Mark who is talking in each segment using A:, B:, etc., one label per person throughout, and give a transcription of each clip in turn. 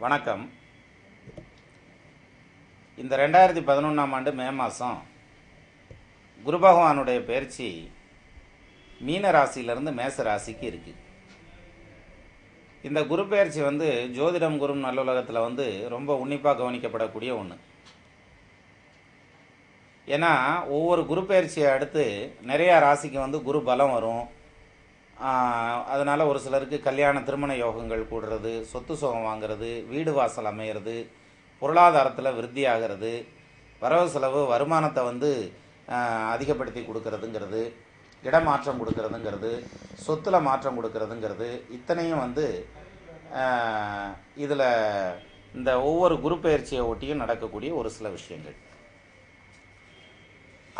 A: வணக்கம். இந்த ரெண்டாயிரத்தி பதினொன்றாம் ஆண்டு மே மாதம் குரு பகவானுடைய பயிற்சி மீன ராசியிலிருந்து மேச ராசிக்கு இருக்குது இந்த குரு பயிற்சி வந்து ஜோதிடம் குரும் நல்லுலகத்தில் வந்து ரொம்ப உன்னிப்பாக கவனிக்கப்படக்கூடிய ஒன்று ஏன்னா ஒவ்வொரு குரு பயிற்சியை அடுத்து நிறையா ராசிக்கு வந்து குரு பலம் வரும். அதனால் ஒரு சிலருக்கு கல்யாண திருமண யோகங்கள் கூடுறது சொத்து சுகம் வாங்குறது வீடு வாசல் அமையிறது பொருளாதாரத்தில் விருத்தி ஆகிறது வரவு செலவு வருமானத்தை வந்து அதிகப்படுத்தி கொடுக்கறதுங்கிறது இடமாற்றம் கொடுக்கறதுங்கிறது சொத்துல மாற்றம் கொடுக்கறதுங்கிறது இத்தனையும் வந்து இதில் இந்த ஒவ்வொரு குரு பயிற்சியை ஒட்டியும் நடக்கக்கூடிய ஒரு சில விஷயங்கள்.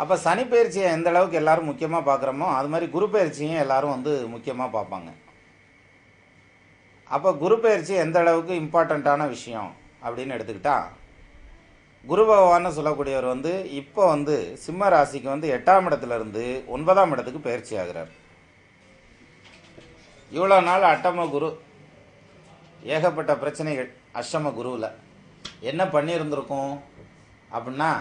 A: அப்போ சனி பயிற்சியை எந்த அளவுக்கு எல்லாரும் முக்கியமாக பார்க்குறோமோ அது மாதிரி குரு பயிற்சியும் எல்லாரும் வந்து முக்கியமாக பார்ப்பாங்க. அப்போ குரு பயிற்சி எந்த அளவுக்கு இம்பார்ட்டண்ட்டான விஷயம் அப்படின்னு எடுத்துக்கிட்டா குரு பகவான்னு சொல்லக்கூடியவர் வந்து இப்போ வந்து சிம்ம ராசிக்கு வந்து எட்டாம் இடத்துல இருந்து ஒன்பதாம் இடத்துக்கு பயிற்சி ஆகிறார். இவ்வளோ நாள் அட்டம குரு ஏகப்பட்ட பிரச்சனைகள் அஷ்டம குருவில். என்ன பண்ணியிருந்திருக்கும் அப்படின்னா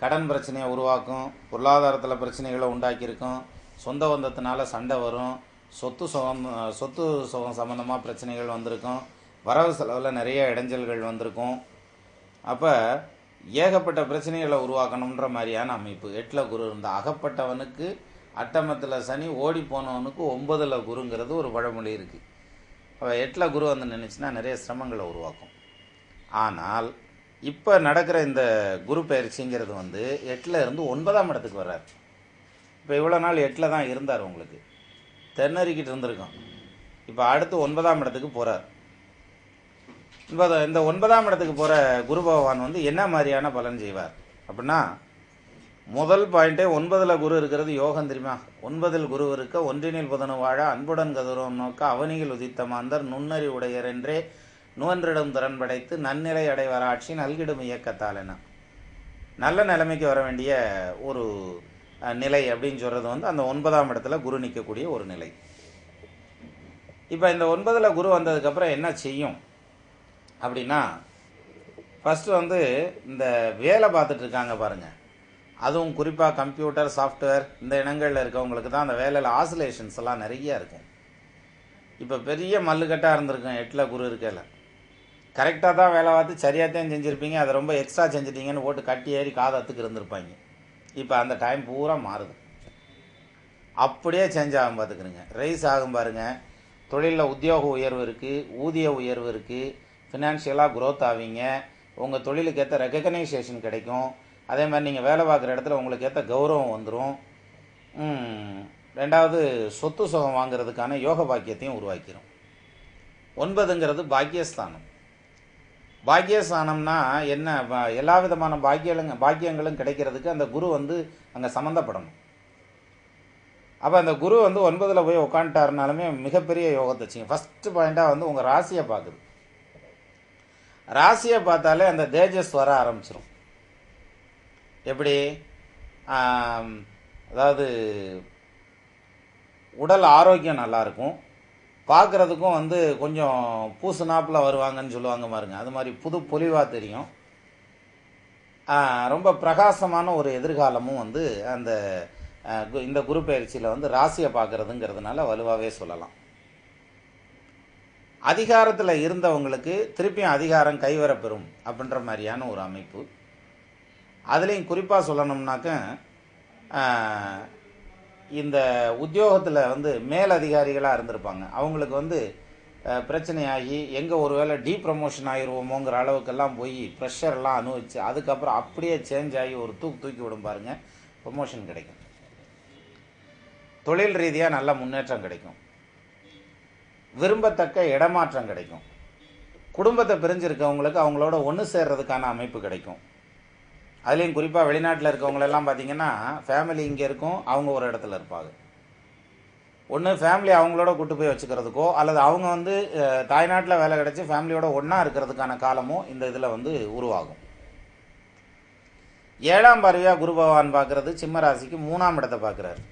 A: கடன் பிரச்சனையை உருவாக்கும் பொருளாதாரத்தில் பிரச்சனைகளை உண்டாக்கியிருக்கும். சொந்த பந்தத்தினால சண்டை வரும். சொத்து சுகம் சொத்து சுகம் சம்மந்தமாக பிரச்சனைகள் வந்திருக்கும். வரவு செலவில் நிறைய இடைஞ்சல்கள் வந்திருக்கும். அப்போ ஏகப்பட்ட பிரச்சனைகளை உருவாக்கணுன்ற மாதிரியான அமைப்பு. எட்டில் குரு இருந்த அகப்பட்டவனுக்கு அட்டமத்தில் சனி ஓடி போனவனுக்கு ஒன்பதில் குருங்கிறது ஒரு பழமொழி இருக்குது அப்போ எட்டில் குரு வந்து நினச்சின்னா நிறைய சிரமங்களை உருவாக்கும். ஆனால் இப்போ நடக்கிற இந்த குரு பயிற்சிங்கிறது வந்து எட்டில் இருந்து ஒன்பதாம் இடத்துக்கு வர்றார். இப்போ இவ்வளோ நாள் எட்டில் தான் இருந்தார் உங்களுக்கு. தென்னறிக்கிட்டு இருந்திருக்கோம் இப்போ அடுத்து ஒன்பதாம் இடத்துக்கு போகிறார் ஒன்பதாம் இந்த ஒன்பதாம் இடத்துக்கு போகிற குரு பகவான் வந்து என்ன மாதிரியான பலன் செய்வார்? அப்படின்னா முதல் பாயிண்ட்டே ஒன்பதில் குரு இருக்கிறது யோகம் தெரியுமா? ஒன்பதில் குரு இருக்க ஒன்றினில் புதனு வாழ அன்புடன் கதிரோம் நோக்க அவனியில் உதித்த மாந்தர் நுண்ணறி உடையர் என்றே நுவன்றிடும் திறன் படைத்து நன்னிலை அடைவராட்சி நல்கிடும் இயக்கத்தால் என்ன நல்ல நிலைமைக்கு வர வேண்டிய ஒரு நிலை அப்படின்னு சொல்கிறது வந்து அந்த ஒன்பதாம் இடத்துல குரு நிற்கக்கூடிய ஒரு நிலை. இப்போ இந்த ஒன்பதில் குரு வந்ததுக்கப்புறம் என்ன செய்யும்? அப்படின்னா ஃபஸ்ட்டு வந்து இந்த வேலை பார்த்துட்டு இருக்காங்க பாருங்கள் அதுவும் குறிப்பாக கம்ப்யூட்டர் சாஃப்ட்வேர் இந்த இனங்களில் இருக்கவங்களுக்கு தான் அந்த வேலையில் ஆசிலேஷன்ஸ் எல்லாம் நிறைய இருக்கும் இப்போ பெரிய மல்லுக்கட்டாக இருந்திருக்கும் எட்டில் குரு இருக்கல கரெக்டாக தான் வேலை பார்த்து சரியாக தான் செஞ்சுருப்பீங்க. அதை ரொம்ப எக்ஸ்ட்ரா செஞ்சிட்டீங்கன்னு போட்டு கட்டி ஏறி காதத்துக்கு இருந்திருப்பாங்க. இப்போ அந்த டைம் பூரா மாறுது. அப்படியே சேஞ்ச் ஆகும் பார்த்துக்கிறங்க. ரைஸ் ஆகும் பாருங்க. தொழிலில் உத்தியோக உயர்வு இருக்குது ஊதிய உயர்வு இருக்குது ஃபினான்ஷியலாக க்ரோத் ஆவீங்க. உங்கள் தொழிலுக்கு ஏற்ற ரெக்கக்னைசேஷன் கிடைக்கும். அதே மாதிரி நீங்கள் வேலை பார்க்குற இடத்துல உங்களுக்கு ஏற்ற கௌரவம் வந்துடும் ரெண்டாவது சொத்து சுகம் வாங்குறதுக்கான யோக பாக்கியத்தையும் உருவாக்கிறோம் ஒன்பதுங்கிறது பாக்கியஸ்தானம். பாக்கியஸ்தானம்னா என்ன? எல்லா விதமான பாக்கியங்களும் பாக்கியங்களும் கிடைக்கிறதுக்கு அந்த குரு வந்து அங்கே சம்மந்தப்படணும் அப்போ அந்த குரு வந்து ஒன்பதில் போய் உட்காந்துட்டாருனாலுமே மிகப்பெரிய யோகத்தை வச்சுங்க ஃபஸ்ட்டு பாயிண்ட்டாக வந்து உங்கள் ராசியை பார்க்குது. ராசியை பார்த்தாலே அந்த தேஜஸ் வர ஆரம்பிச்சிடும் எப்படி? அதாவது உடல் ஆரோக்கியம் நல்லாயிருக்கும் பார்க்குறதுக்கும் வந்து கொஞ்சம் பூசுனாப்பில் வருவாங்கன்னு சொல்லுவாங்க பாருங்க. அது மாதிரி புது பொலிவாக தெரியும். ரொம்ப பிரகாசமான ஒரு எதிர்காலமும் வந்து அந்த கு- இந்த குரு பயிற்சியில் வந்து ராசியை பார்க்குறதுங்கிறதுனால வலுவாகவே சொல்லலாம். அதிகாரத்தில் இருந்தவங்களுக்கு திருப்பியும் அதிகாரம் கைவரப்பெறும் அப்படின்ற மாதிரியான ஒரு அமைப்பு. அதுலேயும் குறிப்பாக சொல்லணும்னாக்க இந்த உத்தியோகத்தில் வந்து மேல் அதிகாரிகளாக இருந்திருப்பாங்க. அவங்களுக்கு வந்து பிரச்சனையாகி எங்கே ஒருவேளை டீ ப்ரமோஷன் ஆகிருவோமோங்கிற அளவுக்கெல்லாம் போய் ப்ரெஷர்லாம் அனுபவிச்சு அதுக்கப்புறம் அப்படியே சேஞ்ச் ஆகி ஒரு தூக்கு தூக்கி விடும் பாருங்கள் ப்ரொமோஷன் கிடைக்கும். தொழில் ரீதியாக நல்ல முன்னேற்றம் கிடைக்கும். விரும்பத்தக்க இடமாற்றம் கிடைக்கும். குடும்பத்தை பிரிஞ்சிருக்கவங்களுக்கு அவங்களோட ஒன்று சேர்றதுக்கான அமைப்பு கிடைக்கும். அதுலேயும் குறிப்பாக வெளிநாட்டில் இருக்கவங்களெல்லாம் பார்த்தீங்கன்னா ஃபேமிலி இங்கே இருக்கும் அவங்க ஒரு இடத்துல இருப்பாங்க. ஒன்று ஃபேமிலி அவங்களோட கூட்டு போய் வச்சுக்கிறதுக்கோ அல்லது அவங்க வந்து தாய்நாட்டில் வேலை கிடச்சி ஃபேமிலியோட ஒன்றா இருக்கிறதுக்கான காலமும் இந்த இதில் வந்து உருவாகும். ஏழாம் பார்வையாக குரு பகவான் பார்க்குறது சிம்மராசிக்கு மூணாம் இடத்தை பார்க்குறாரு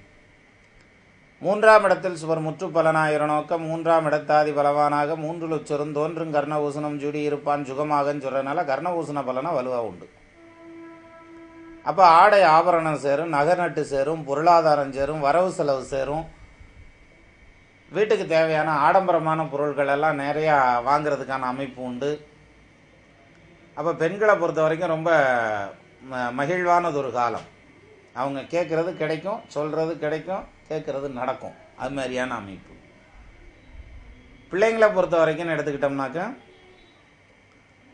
A: மூன்றாம் இடத்தில் சுவர் முற்று பலனாயிர நோக்கம் மூன்றாம் இடத்தாதி பலவானாக மூன்று லட்சரும் தோன்றும் கர்ணபூசணம் ஜுடி இருப்பான் சுகமாகன்னு சொல்கிறதுனால கர்ணபூசண பலனாக வலுவாக உண்டு. அப்போ ஆடை ஆபரணம் சேரும் நகை நட்டு சேரும் பொருளாதாரம் சேரும் வரவு செலவு சேரும். வீட்டுக்கு தேவையான ஆடம்பரமான பொருட்கள் எல்லாம் நிறையா வாங்குறதுக்கான அமைப்பு உண்டு. அப்போ பெண்களை பொறுத்த வரைக்கும் ரொம்ப ம- மகிழ்வானது ஒரு காலம். அவங்க கேட்குறது கிடைக்கும் சொல்கிறது கிடைக்கும் கேட்குறது நடக்கும். அது மாதிரியான அமைப்பு. பிள்ளைங்களை பொறுத்த வரைக்கும் எடுத்துக்கிட்டோம்னாக்கா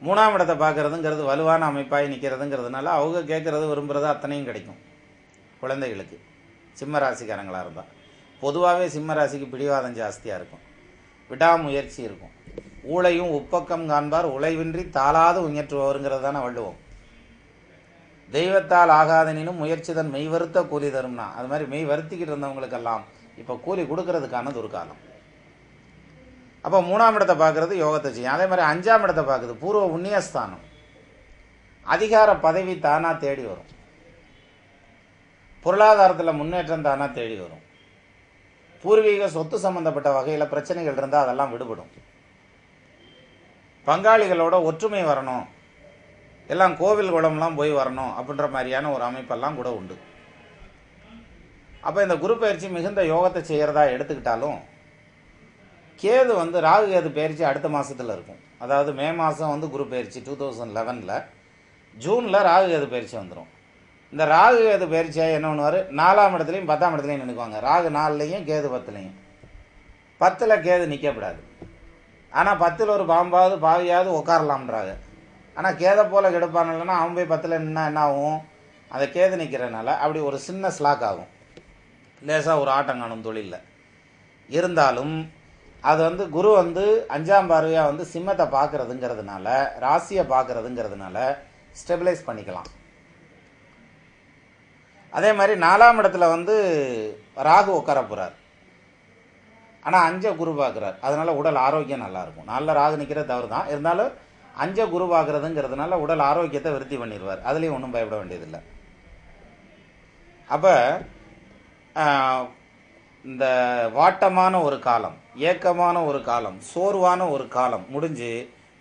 A: மூணாம் இடத்தை பார்க்குறதுங்கிறது வலுவான அமைப்பாகி நிற்கிறதுங்கிறதுனால அவங்க கேட்குறது விரும்புகிறது அத்தனையும் கிடைக்கும். குழந்தைகளுக்கு. சிம்ம ராசிக்காரங்களாக இருந்தால் பொதுவாகவே சிம்ம ராசிக்கு பிடிவாதம் ஜாஸ்தியாக இருக்கும். விடாமுயற்சி இருக்கும். ஊழையும் உப்பக்கம் காண்பார். உழைவின்றி தாளாது உயற்றுபவருங்கிறது தானே வள்ளுவோம். தெய்வத்தால் ஆகாதனினும் முயற்சி தன் மெய் வருத்த கூலி தரும்னா அது மாதிரி மெய் வருத்திக்கிட்டு இருந்தவங்களுக்கெல்லாம் இப்போ கூலி கொடுக்கறதுக்கானது ஒரு காலம். அப்போ மூணாம் இடத்தை பார்க்குறது யோகத்தை செய்யும். அதே மாதிரி அஞ்சாம் இடத்தை பார்க்குது. பூர்வ புண்ணியஸ்தானம். அதிகார பதவி தானா தேடி வரும். பொருளாதாரத்தில் முன்னேற்றம் தானா தேடி வரும். பூர்வீக சொத்து சம்பந்தப்பட்ட வகையில் பிரச்சனைகள் இருந்தால் அதெல்லாம் விடுபடும். பங்காளிகளோட ஒற்றுமை வரணும். எல்லாம் கோவில் குளம்லாம் போய் வரணும் அப்படின்ற மாதிரியான ஒரு அமைப்பெல்லாம் கூட உண்டு. அப்போ இந்த குரு பயிற்சி மிகுந்த யோகத்தை செய்கிறதா எடுத்துக்கிட்டாலும் கேது வந்து ராகு கேது பயிற்சி அடுத்த மாதத்தில் இருக்கும். அதாவது மே மாதம் வந்து குரு பயிற்சி டூ தௌசண்ட் லெவனில் ஜூனில் ராகு கேது பயிற்சி வந்துடும் இந்த ராகு கேது பயிற்சியாக என்ன பண்ணுவார்? நாலாம் இடத்துலையும் பத்தாம் இடத்துலையும் நினைக்குவாங்க ராகு நாலுலையும் கேது பத்துலையும். பத்தில் கேது நிற்கக்கூடாது ஆனால் பத்தில் ஒரு பாம்பாவது பாவியாவது உட்காரலாம்ன்றாங்க ஆனால் கேதை போல் கெடுப்பான் இல்லைன்னா அவன் போய் பத்தில் நின்னா என்ன ஆகும்? அந்த கேது நிற்கிறனால அப்படி ஒரு சின்ன ஸ்லாக் ஆகும். லேசாக ஒரு ஆட்டம் காணும் தொழிலில். இருந்தாலும் அது வந்து குரு வந்து அஞ்சாம் பார்வையாக வந்து சிம்மத்தை பார்க்கறதுங்கிறதுனால ராசியை பார்க்கறதுங்கிறதுனால ஸ்டெபிலைஸ் பண்ணிக்கலாம். அதே மாதிரி நாலாம் இடத்துல வந்து ராகு உட்கார போகிறார் ஆனால் அஞ்சை குரு பார்க்குறார். அதனால் உடல் ஆரோக்கியம் நல்லாயிருக்கும் நல்ல ராகு நிற்கிறது தவறு தான் இருந்தாலும் அஞ்சை குரு பார்க்குறதுங்கிறதுனால உடல் ஆரோக்கியத்தை விருத்தி பண்ணிடுவார். அதுலேயும் ஒன்றும் பயப்பட வேண்டியதில்லை. அப்போ இந்த வாட்டமான ஒரு காலம். ஏக்கமான ஒரு காலம் சோர்வான ஒரு காலம் முடிஞ்சு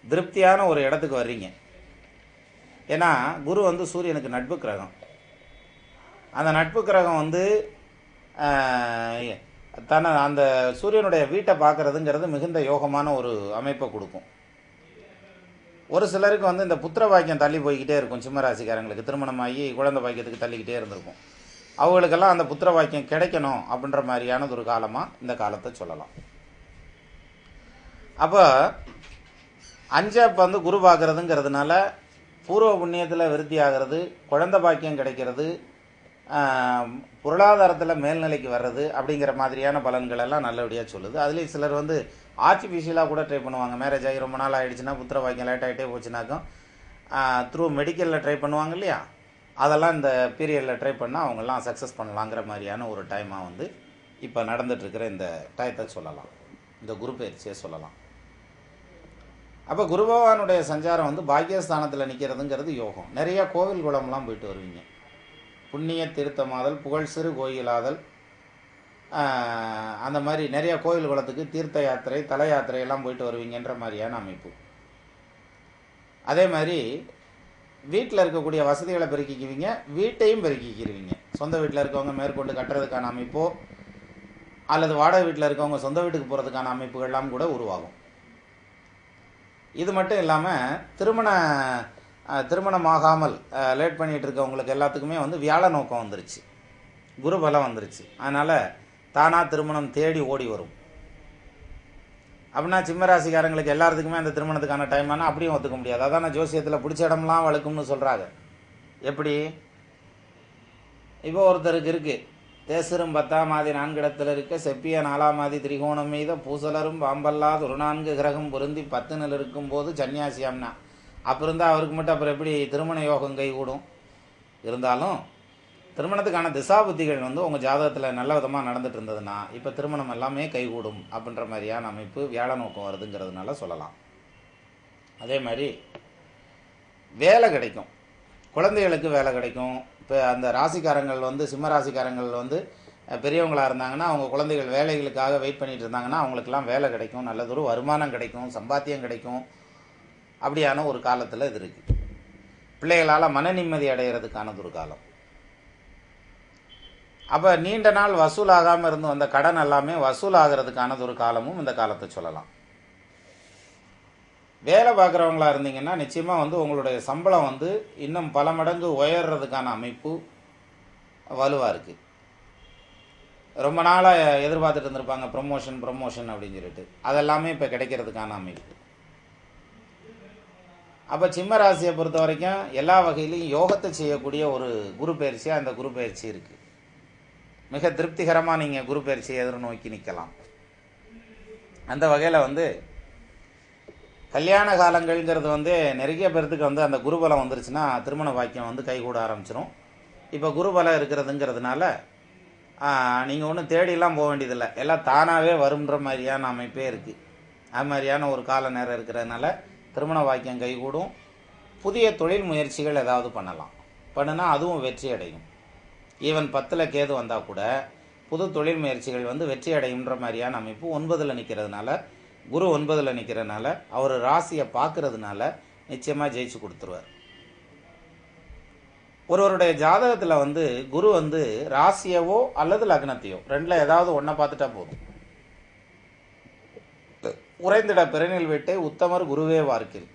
A: திருப்தியான ஒரு இடத்துக்கு வர்றீங்க. ஏன்னா குரு வந்து சூரியனுக்கு நட்பு கிரகம். அந்த நட்பு கிரகம் வந்து தன்னை அந்த சூரியனுடைய வீட்டை பார்க்கறதுங்கிறது மிகுந்த யோகமான ஒரு அமைப்பை கொடுக்கும். ஒரு சிலருக்கு வந்து இந்த புத்திர பாக்கியம் தள்ளி போய்கிட்டே இருக்கும் சிம்மராசிக்காரங்களுக்கு. திருமணமாகி குழந்தை பாக்கியத்துக்கு தள்ளிக்கிட்டே இருந்திருக்கும். அவங்களுக்கெல்லாம் அந்த புத்திர வாக்கியம் கிடைக்கணும் அப்படின்ற மாதிரியானது ஒரு காலமாக இந்த காலத்தை சொல்லலாம். அப்போ அஞ்சா இப்போ வந்து குரு பார்க்கறதுங்கிறதுனால பூர்வ புண்ணியத்தில் விருத்தி ஆகிறது குழந்தை பாக்கியம் கிடைக்கிறது பொருளாதாரத்தில் மேல்நிலைக்கு வர்றது அப்படிங்கிற மாதிரியான பலன்கள் எல்லாம் நல்லபடியாக சொல்லுது. அதுலேயும் சிலர் வந்து ஆர்டிஃபிஷியலாக கூட ட்ரை பண்ணுவாங்க. மேரேஜ் ஆகி ரொம்ப நாள் ஆகிடுச்சுன்னா புத்திர பாக்கியம் லேட் ஆகிட்டே போச்சுனாக்கும் த்ரூ மெடிக்கலில் ட்ரை பண்ணுவாங்க இல்லையா? அதெல்லாம் இந்த பீரியடில் ட்ரை பண்ணால் அவங்கெல்லாம் சக்ஸஸ் பண்ணலாங்கிற மாதிரியான ஒரு டைமாக வந்து இப்போ நடந்துட்டுருக்கிற இந்த டயத்தை சொல்லலாம். இந்த குரு பயிற்சியை சொல்லலாம். அப்போ குரு பகவானுடைய சஞ்சாரம் வந்து பாக்கியஸ்தானத்தில் நிற்கிறதுங்கிறது யோகம். நிறைய கோவில் குளம்லாம் போயிட்டு வருவீங்க. புண்ணிய திருத்தமாதல் புகழ் சிறு கோயிலாதல் அந்த மாதிரி நிறைய கோயில் குளத்துக்கு தீர்த்த யாத்திரை தல யாத்திரை எல்லாம் போயிட்டு வருவீங்கன்ற மாதிரியான அமைப்பு. அதே மாதிரி வீட்டில் இருக்கக்கூடிய வசதிகளை பெருக்கிக்குவீங்க வீட்டையும் பெருக்கிக்கிறவீங்க சொந்த வீட்டில் இருக்கவங்க மேற்கொண்டு கட்டுறதுக்கான அமைப்போ அல்லது வாடகை வீட்டில் இருக்கவங்க சொந்த வீட்டுக்கு போகிறதுக்கான அமைப்புகள்லாம் கூட உருவாகும். இது மட்டும் இல்லாமல் திருமண திருமணம் திருமணமாகாமல் லேட் பண்ணிகிட்டு இருக்கவங்களுக்கு எல்லாத்துக்குமே வந்து வியாழ நோக்கம் வந்துருச்சு. குரு பலம் வந்துருச்சு. அதனால் தானாக திருமணம் தேடி ஓடி வரும். அப்படின்னா சிம்மராசிக்காரங்களுக்கு எல்லாத்துக்குமே அந்த திருமணத்துக்கான டைம் ஆனால் அப்படியும் ஒத்துக்க முடியாது. அதான் ஜோசியத்தில் பிடிச்ச இடம்லாம் வளர்க்கும்னு சொல்கிறாங்க எப்படி? இப்போ ஒருத்தருக்கு இருக்குது தேசரும் பத்தாம் மாதி நான்கிடத்தில் இருக்க செப்பிய நாலாம் மாதி திரிகோணம் மீத பூசலரும் பாம்பல்லாத ஒரு நான்கு கிரகம் பொருந்தி பத்து பத்துனில் இருக்கும்போது சன்னியாசியம்னா அப்போ இருந்தால் அவருக்கு மட்டும் அப்புறம் எப்படி திருமண யோகம் கைகூடும்? இருந்தாலும் திருமணத்துக்கான திசா புத்திகள் வந்து உங்கள் ஜாதகத்தில் நல்ல விதமாக நடந்துட்டு இருந்ததுன்னா இப்போ திருமணம் எல்லாமே கைகூடும் அப்படின்ற மாதிரியான அமைப்பு வியாழ நோக்கம் வருதுங்கிறதுனால சொல்லலாம். அதே மாதிரி வேலை கிடைக்கும். குழந்தைகளுக்கு வேலை கிடைக்கும். இப்போ அந்த ராசிக்காரங்கள் வந்து சிம்ம ராசிக்காரங்கள் வந்து பெரியவங்களாக இருந்தாங்கன்னா அவங்க குழந்தைகள் வேலைகளுக்காக வெயிட் பண்ணிட்டு இருந்தாங்கன்னா அவங்களுக்கெல்லாம் வேலை கிடைக்கும் நல்லதொரு வருமானம் கிடைக்கும் சம்பாத்தியம் கிடைக்கும். அப்படியான ஒரு காலத்தில் இது இருக்குது பிள்ளைகளால் மன நிம்மதி அடைகிறதுக்கானது ஒரு காலம். அப்போ நீண்ட நாள் வசூலாகாமல் இருந்து வந்த கடன் எல்லாமே வசூலாகிறதுக்கானது ஒரு காலமும் இந்த காலத்தை சொல்லலாம். வேலை பார்க்குறவங்களா இருந்தீங்கன்னா நிச்சயமாக வந்து உங்களுடைய சம்பளம் வந்து இன்னும் பல மடங்கு உயர்றதுக்கான அமைப்பு வலுவாக இருக்குது ரொம்ப நாளாக எதிர்பார்த்துட்டு இருந்திருப்பாங்க ப்ரொமோஷன் ப்ரொமோஷன் அப்படின்னு சொல்லிட்டு. அதெல்லாமே இப்போ கிடைக்கிறதுக்கான அமைப்பு. அப்போ சிம்ம ராசியை பொறுத்த வரைக்கும் எல்லா வகையிலையும் யோகத்தை செய்யக்கூடிய ஒரு குரு பயிற்சியாக அந்த குரு பயிற்சி இருக்குது மிக திருப்திகரமாக நீங்கள் குரு பயிற்சியை எதிர்நோக்கி நிற்கலாம் அந்த வகையில் வந்து கல்யாண காலங்கள்ங்கிறது வந்து நிறைய பேர்த்துக்கு வந்து அந்த குருபலம் வந்துருச்சுன்னா திருமண பாக்கியம் வந்து கைகூட ஆரம்பிச்சிரும். இப்போ குருபலம் இருக்கிறதுங்கிறதுனால நீங்கள் ஒன்றும் தேடிலாம் போக வேண்டியதில்லை. எல்லாம் தானாகவே வரும்ன்ற மாதிரியான அமைப்பே இருக்குது அது மாதிரியான ஒரு கால நேரம் இருக்கிறதுனால திருமண வாக்கியம் கைகூடும். புதிய தொழில் முயற்சிகள் ஏதாவது பண்ணலாம். பண்ணுனா அதுவும் வெற்றி அடையும். ஈவன் பத்தில் கேது வந்தால் கூட புது தொழில் முயற்சிகள் வந்து வெற்றி அடையுன்ற மாதிரியான அமைப்பு ஒன்பதில் நிற்கிறதுனால குரு ஒன்பதில் நிற்கிறனால அவர் ராசியை பார்க்கறதுனால நிச்சயமாக ஜெயிச்சு கொடுத்துருவார். ஒருவருடைய ஜாதகத்தில் வந்து குரு வந்து ராசியவோ அல்லது லக்னத்தையோ ரெண்டில் ஏதாவது ஒன்றை பார்த்துட்டா போதும். உறைந்திட பிறனில் விட்டே உத்தமர் குருவே வார்க்கில்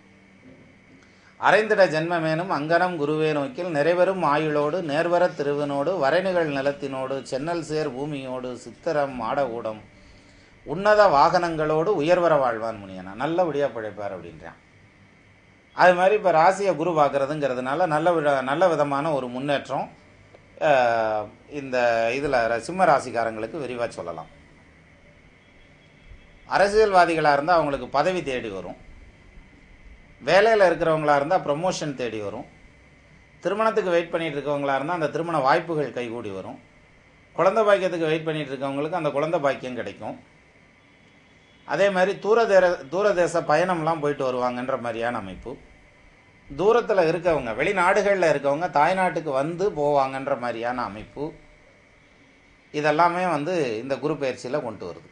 A: அரைந்திட ஜென்மமேனும் அங்கனம் குருவே நோக்கில். நிறைவரும் ஆயுளோடு நேர்வர திருவினோடு வரைநிகழ் நிலத்தினோடு சென்னல் சேர் பூமியோடு சித்திரம் மாடகூடம் உன்னத வாகனங்களோடு உயர்வர வாழ்வான் முனியனா. நல்லபடியாக பிழைப்பார் அப்படின்றான். அது மாதிரி இப்போ ராசியை குரு பார்க்குறதுங்கிறதுனால நல்ல வித நல்ல விதமான ஒரு முன்னேற்றம் இந்த இதில் சிம்ம ராசிக்காரங்களுக்கு விரிவாக சொல்லலாம். அரசியல்வாதிகளாக இருந்தால் அவங்களுக்கு பதவி தேடி வரும். வேலையில் இருக்கிறவங்களா இருந்தால் ப்ரமோஷன் தேடி வரும். திருமணத்துக்கு வெயிட் பண்ணிகிட்டு இருக்கவங்களாக இருந்தால் அந்த திருமண வாய்ப்புகள் கைகூடி வரும். குழந்தை பாக்கியத்துக்கு வெயிட் பண்ணிகிட்டு இருக்கவங்களுக்கு அந்த குழந்தை பாக்கியம் கிடைக்கும். அதே மாதிரி தூரதேர தூரதேச பயணம்லாம் போயிட்டு வருவாங்கன்ற மாதிரியான அமைப்பு. தூரத்தில் இருக்கவங்க வெளிநாடுகளில் இருக்கவங்க தாய்நாட்டுக்கு வந்து போவாங்கன்ற மாதிரியான அமைப்பு. இதெல்லாமே வந்து இந்த குரு பயிற்சியில் கொண்டு வருது.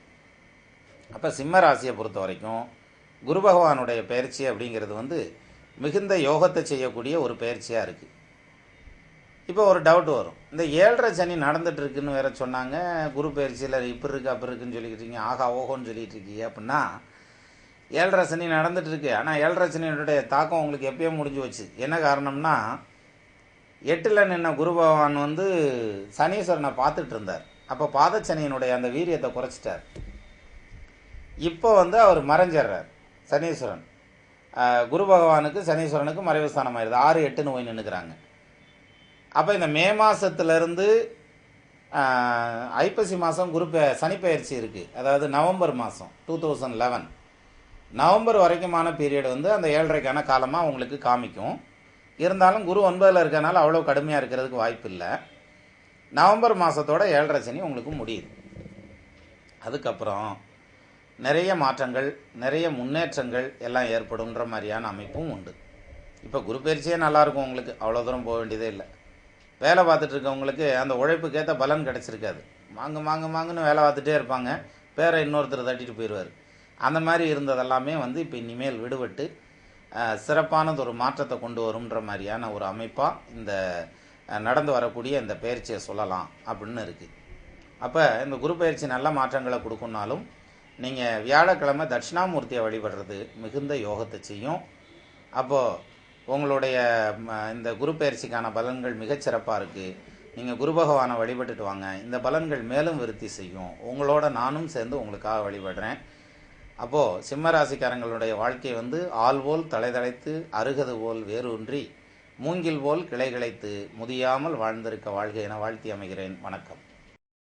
A: அப்போ சிம்ம ராசியை பொறுத்த வரைக்கும் குரு பகவானுடைய பயிற்சி அப்படிங்கிறது வந்து மிகுந்த யோகத்தை செய்யக்கூடிய ஒரு பயிற்சியாக இருக்குது இப்போ ஒரு டவுட் வரும். இந்த ஏழரை சனி நடந்துட்டு இருக்குன்னு வேற சொன்னாங்க. குரு பயிற்சியில் இப்படி இருக்கு அப்படி இருக்குன்னு சொல்லிக்கிட்டு இருக்கீங்க. ஆகா ஓஹோன்னு சொல்லிட்டு இருக்கீங்க அப்படின்னா ஏழரை சனி நடந்துட்டு இருக்கு ஆனால் ஏழரை சனியினுடைய தாக்கம் உங்களுக்கு எப்பயோ முடிஞ்சு வச்சு என்ன காரணம்னா எட்டில் நின்ன குரு பகவான் வந்து சனீஸ்வரனை பார்த்துட்டு இருந்தார். அப்போ பாதச்சனியினுடைய அந்த வீரியத்தை குறைச்சிட்டார். இப்போ வந்து அவர் மறைஞ்சிடுறார் சனீஸ்வரன். குரு பகவானுக்கு சனீஸ்வரனுக்கு மறைவு ஸ்தானம் ஆயிடுது ஆறு எட்டுன்னு போய் நின்றுக்கிறாங்க அப்போ இந்த மே மாதத்துலேருந்து ஐப்பசி மாதம் குரு சனிப்பயிற்சி இருக்குது அதாவது நவம்பர் மாதம் டூ தௌசண்ட் லெவன் நவம்பர் வரைக்குமான பீரியட் வந்து அந்த ஏழரைக்கான காலமாக உங்களுக்கு காமிக்கும். இருந்தாலும் குரு ஒன்பதில் இருக்கறனால அவ்வளோ கடுமையாக இருக்கிறதுக்கு வாய்ப்பு இல்லை. நவம்பர் மாதத்தோட ஏழரை சனி உங்களுக்கு முடியுது. அதுக்கப்புறம் நிறைய மாற்றங்கள் நிறைய முன்னேற்றங்கள் எல்லாம் ஏற்படும்ன்ற மாதிரியான அமைப்பும் உண்டு. இப்போ குரு பயிற்சியே நல்லாயிருக்கும் உங்களுக்கு. அவ்வளோ தூரம் போக வேண்டியதே இல்லை. வேலை பார்த்துட்டு இருக்கவங்களுக்கு அந்த உழைப்புக்கேற்ற பலன் கிடச்சிருக்காது. மாங்கு வாங்க மாங்குன்னு வேலை பார்த்துட்டே இருப்பாங்க. பேரை இன்னொருத்தர் தட்டிட்டு போயிடுவார். அந்த மாதிரி இருந்ததெல்லாமே வந்து இப்போ இனிமேல் விடுபட்டு சிறப்பானது ஒரு மாற்றத்தை கொண்டு வரும்ன்ற மாதிரியான ஒரு அமைப்பாக இந்த நடந்து வரக்கூடிய இந்த பயிற்சியை சொல்லலாம் அப்படின்னு இருக்குது அப்போ இந்த குரு பயிற்சி நல்ல மாற்றங்களை கொடுக்குன்னாலும் நீங்கள் வியாழக்கிழமை தட்சிணாமூர்த்தியை வழிபடுறது மிகுந்த யோகத்தை செய்யும். அப்போது உங்களுடைய இந்த குரு பயிற்சிக்கான பலன்கள் மிகச்சிறப்பாக இருக்குது நீங்கள் குரு பகவானை வழிபட்டுட்டு வாங்க. இந்த பலன்கள் மேலும் விருத்தி செய்யும். உங்களோட நானும் சேர்ந்து உங்களுக்காக வழிபடுறேன். அப்போது சிம்ம ராசிக்காரங்களுடைய வாழ்க்கை வந்து ஆள் போல் தலைதளைத்து அருகது போல் வேரூன்றி மூங்கில் போல் கிளை கிளைத்து முதியாமல் வாழ்ந்திருக்க வாழ்க என வாழ்த்தி அமைகிறேன். வணக்கம்.